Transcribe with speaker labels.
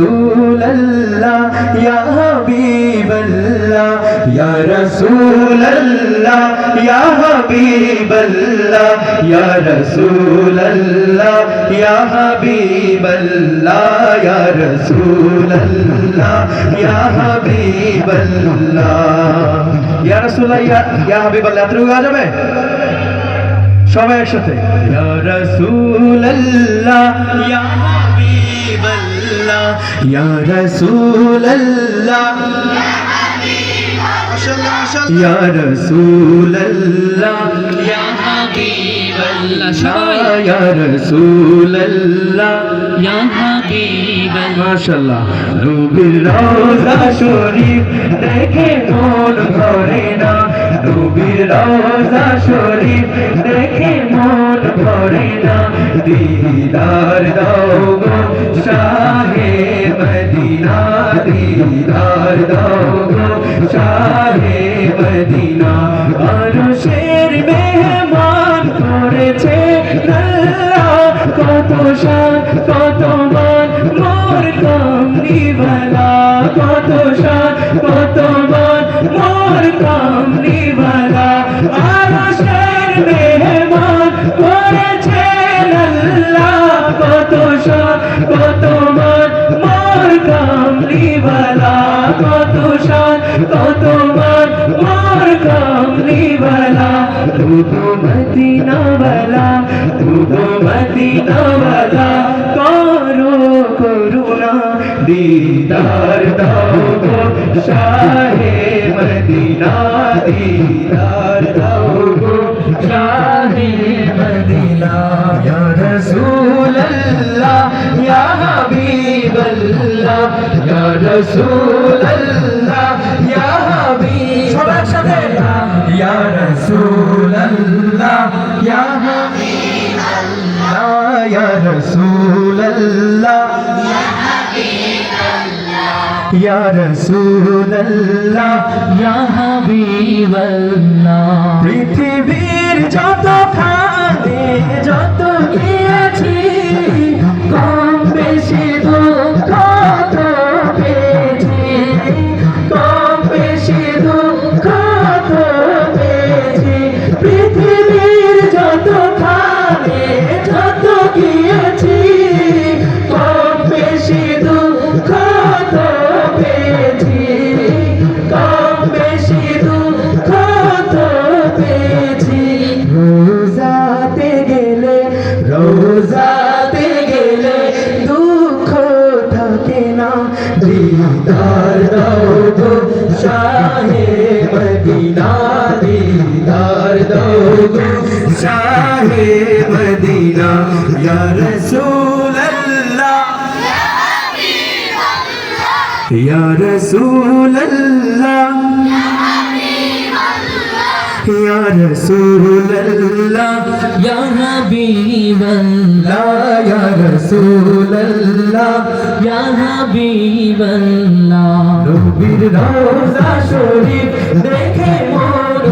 Speaker 1: রাসূলুল্লাহ, ইয়া হাবিবাল্লাহ, ইয়া রাসূলুল্লাহ, ইয়া হাবিবাল্লাহ, ইয়া রাসূলুল্লাহ, ইয়া হাবিবাল্লাহ, ইয়া রাসূলুল্লাহ, ইয়া হাবিবাল্লাহ। ইয়া রাসূলুল্লাহ, ইয়া ইয়া হাবিবাল্লাহ এত গাওয়া যাবে? সবাই একসাথে। ইয়া রাসূলুল্লাহ, ইয়া হাবিবাল্লাহ। ইয়া রাসূলুল্লাহ ইয়া রাসূলুল্লাহ
Speaker 2: ইয়া হাবিবাল্লাহ
Speaker 1: ইয়া
Speaker 2: সবাই
Speaker 1: ইয়া রাসূলুল্লাহ
Speaker 2: ইয়া হাবিবাল্লাহ
Speaker 1: মাশাআল্লাহ নবীর রওজা শরীফ দেখে মন ভরে না নবীর শরীফ দেখে মন ভরে না। দিদার দাও গো শাহে মদিনা, দিদার দাও গো শাহে মদিনা। কামলিওয়ালা তো মদিনাওয়ালা তু তো মদিনাওয়ালা, করো করুণা, দিদার দাও গো, শাহে মদিনা, দিদার দাও গো, শাহে মদিনা। রাসূল আল্লাহ ইয়া হাবিব সবার সাথে ইয়া রাসূল আল্লাহ ইয়া হাবিব আল্লাহ ইয়া রাসূল আল্লাহ পৃথিবীর যত খানে যত গিয়েছি খানে যত গিয়েছি কম বেশি দুঃখ তো পেয়েছি। কম বেশি দুঃখ তো পেয়েছি। রোজাতে গেলে রোজাতে গেলে দুঃখ থাকে না। দিদার দাও গো শাহে মদিনা, দিদার দাও গো শাহে মদিনা ইয়া রাসূল আল্লাহ ইয়া রাসূল আল্লাহ ইয়া রাসূল আল্লাহ
Speaker 2: ইয়া হাবিবাল্লাহ
Speaker 1: لا يا رسول الله
Speaker 2: ইয়া হাবিবাল্লাহ
Speaker 1: নবীর রওজা শরীফ দেখে মন